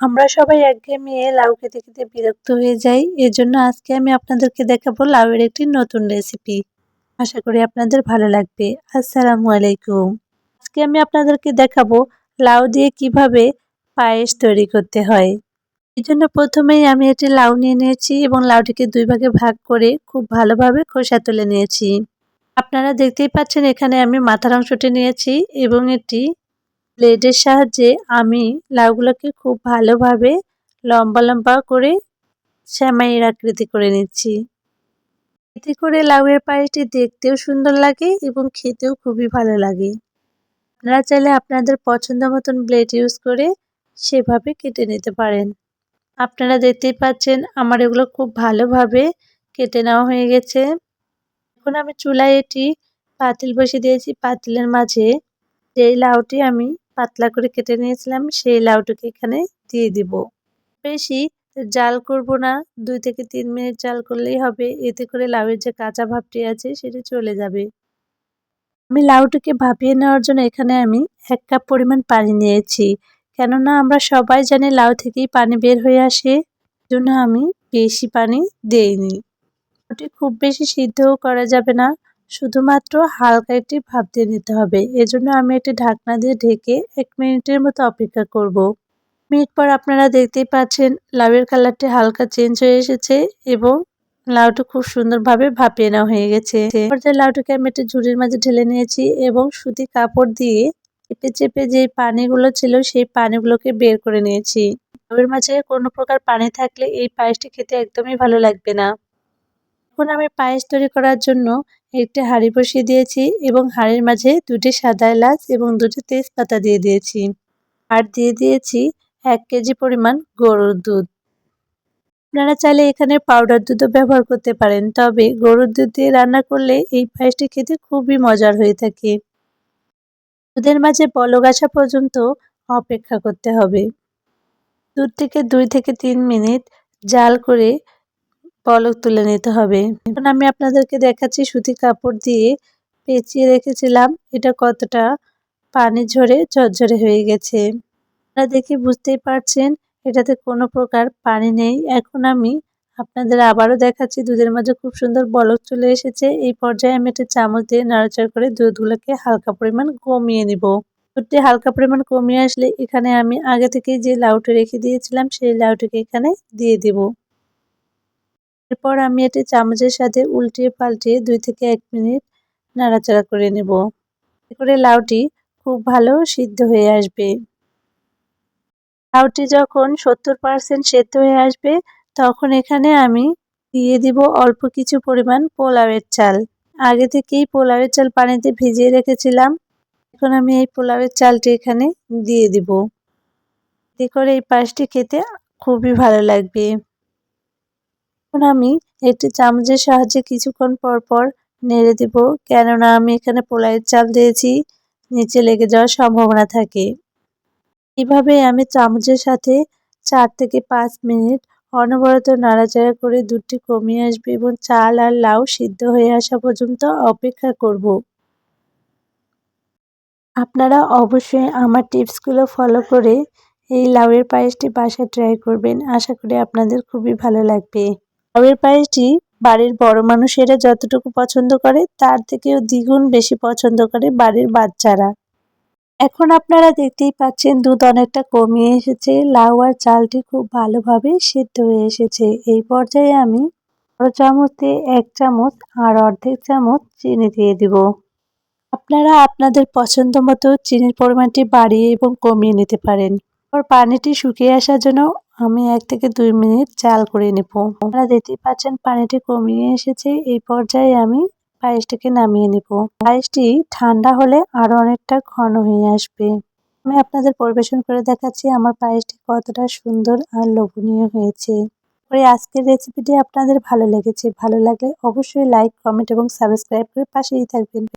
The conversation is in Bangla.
আমরা সবাই একঘেয়েমি লাউ খেতে খেতে বিরক্ত হয়ে যাই। এজন্য আজকে আমি আপনাদেরকে দেখাবো লাউয়ের একটি নতুন রেসিপি আশা করি আপনাদের ভালো লাগবে। আসসালামু আলাইকুম। আজকে আমি আপনাদেরকে দেখাবো লাউ দিয়ে কীভাবে পায়েস তৈরি করতে হয়। এই জন্য প্রথমেই আমি একটি লাউ নিয়ে নিয়েছি এবং লাউটিকে দুই ভাগে ভাগ করে খুব ভালোভাবে খোসা তুলে নিয়েছি। আপনারা দেখতেই পাচ্ছেন এখানে আমি মাথার অংশটি নিয়েছি এবং এটি ব্লেডের সাহায্যে আমি লাউগুলোকে খুব ভালোভাবে লম্বা লম্বা করে শ্যামাইয়ের আকৃতি করে নিচ্ছি। এতে করে লাউয়ের পায়েটি দেখতেও সুন্দর লাগে এবং খেতেও খুবই ভালো লাগে। আপনারা চাইলে আপনাদের পছন্দ মতন ব্লেড ইউজ করে সেভাবে কেটে নিতে পারেন। আপনারা দেখতেই পাচ্ছেন আমার এগুলো খুব ভালোভাবে কেটে নেওয়া হয়ে গেছে। এখন আমি চুলায় এটি পাতিল বসে দিয়েছি। পাতিলের মাঝে যেই লাউটি আমি পাতলা করে কেটে নিয়েছিলাম, সেই লাউটুকে এখানে দিয়ে দিব। বেশি জাল করব না, দুই থেকে তিন মিনিট জাল করলেই হবে, এতে করে লাউয়ের যে কাঁচা ভাবটি আছে সেটা চলে যাবে। আমি লাউটিকে ভাপিয়ে নেওয়ার জন্য এখানে আমি এক কাপ পরিমাণ পানি নিয়েছি, কেননা আমরা সবাই জানি লাউ থেকেই পানি বের হয়ে আসে জন্য আমি বেশি পানি দেইনি। ওটি খুব বেশি সিদ্ধও করা যাবে না শুধুমাত্র হালকা একটি ভাপ দিয়ে নিতে হবে। এজন্য আমি একটি ঢাকনা দিয়ে ঢেকে এক মিনিটের মতো অপেক্ষা করব। মিনিট পর আপনারা দেখতেই পাচ্ছেন লাউয়ের কালারটি হালকা চেঞ্জ হয়ে এসেছে এবং লাউটি খুব সুন্দরভাবে ভাপিয়ে নেওয়া হয়ে গেছে। পর্যায়ে লাউটিকে আমি একটি ঝুড়ির মাঝে ঢেলে নিয়েছি এবং সুতি কাপড় দিয়ে চেপে চেপে যে পানিগুলো ছিল সেই পানিগুলোকে বের করে নিয়েছি। লাউয়ের মাঝে কোনো প্রকার পানি থাকলে এই পায়েসটি খেতে একদমই ভালো লাগবে না। এখন আমি পায়েস তৈরি করার জন্য একটি হাঁড়ি বসিয়ে দিয়েছি এবং হাঁড়ির মাঝে দুটি সাদা এলাচ এবং দুটি তেজপাতা দিয়ে দিয়েছি। আর দিয়ে দিয়েছি এক কেজি পরিমাণ গরুর দুধ। আপনারা চাইলে এখানে পাউডার দুধও ব্যবহার করতে পারেন, তবে গরুর দুধ দিয়ে রান্না করলে এই পায়েসটি খেতে খুবই মজার হয়ে থাকে। দুধের মাঝে বলক আসা পর্যন্ত অপেক্ষা করতে হবে। দুধটিকে দুই থেকে তিন মিনিট জাল করে পলক তুলে নিতে হবে। এখন আমি আপনাদেরকে দেখাচ্ছি সুতি কাপড় দিয়ে পেঁচিয়ে রেখেছিলাম। এটা কতটা পানি ঝরে ঝরঝরে হয়ে গেছে। আপনারা দেখে বুঝতেই পারছেন, এটাতে কোনো প্রকার পানি নেই। এখন আমি আপনাদের আবারও দেখাচ্ছি, দুধের মাঝে খুব সুন্দর বলক চলে এসেছে। এই পর্যায়ে আমি একটা চামচ দিয়ে নাড়াচাড়া করে দুধগুলোকে হালকা পরিমাণ কমিয়ে নিব। দুধটি হালকা পরিমাণ কমিয়ে আসলে এখানে আমি আগে থেকে যে লাউটি রেখে দিয়েছিলাম, সেই লাউটিকে এখানে দিয়ে দিব। এরপর আমি এটি চামচের সাথে উল্টিয়ে পাল্টিয়ে দুই থেকে এক মিনিট নাড়াচাড়া করে নেব। করে লাউটি খুব ভালো সিদ্ধ হয়ে আসবে। লাউটি যখন সত্তর পারসেন্ট সেদ্ধ হয়ে আসবে, তখন এখানে আমি দিয়ে দিব অল্প কিছু পরিমাণ পোলাওয়ের চাল। আগে থেকেই পোলাওয়ের চাল পানিতে ভিজিয়ে রেখেছিলাম। এখন আমি এই পোলাওয়ের চালটি এখানে দিয়ে দিব। এতে করে এই পাশটি খেতে খুবই ভালো লাগবে। এখন আমি একটি চামচের সাহায্যে কিছুক্ষণ পর পর নেড়ে দেব, কেননা আমি এখানে পোলাইয়ের চাল দিয়েছি, নিচে লেগে যাওয়ার সম্ভাবনা থাকে। এভাবে আমি চামচের সাথে চার থেকে পাঁচ মিনিট অনবরত নাড়াচাড়া করে দুধটি কমিয়ে আসবে এবং চাল আর লাউ সিদ্ধ হয়ে আসা পর্যন্ত অপেক্ষা করব। আপনারা অবশ্যই আমার টিপসগুলো ফলো করে এই লাউয়ের পায়েসটি বাসায় ট্রাই করবেন। আশা করি আপনাদের খুবই ভালো লাগবে। লাউয়ের পায়েসটি বাড়ির বড় মানুষেরা যতটুকু পছন্দ করে, তার থেকেও দ্বিগুণ বেশি পছন্দ করে বাড়ির বাচ্চারা। এখন আপনারা দেখতেই পাচ্ছেন দুধ অনেকটা কমিয়ে এসেছে, লাউ আর চালটি খুব ভালোভাবে সিদ্ধ হয়ে এসেছে। এই পর্যায়ে আমি বড় চামচে এক চামচ আর অর্ধেক চামচ চিনি দিয়ে দিব। আপনারা আপনাদের পছন্দ মতো চিনির পরিমাণটি বাড়িয়ে এবং কমিয়ে নিতে পারেন। এরপর পানিটি শুকিয়ে আসার জন্য আমি এক থেকে দুই মিনিট চাল করে নেব। আপনারা দেখতেই পাচ্ছেন পানিটি কমিয়ে এসেছে। এই পর্যায়ে আমি পায়েসটিকে নামিয়ে নেব। পায়েসটি ঠান্ডা হলে আরও অনেকটা ঘন হয়ে আসবে। আমি আপনাদের পরিবেশন করে দেখাচ্ছি আমার পায়েসটি কতটা সুন্দর আর লোভনীয় হয়েছে। পরে আজকের রেসিপিটি আপনাদের ভালো লেগেছে, ভালো লাগলে অবশ্যই লাইক কমেন্ট এবং সাবস্ক্রাইব করে পাশেই থাকবেন।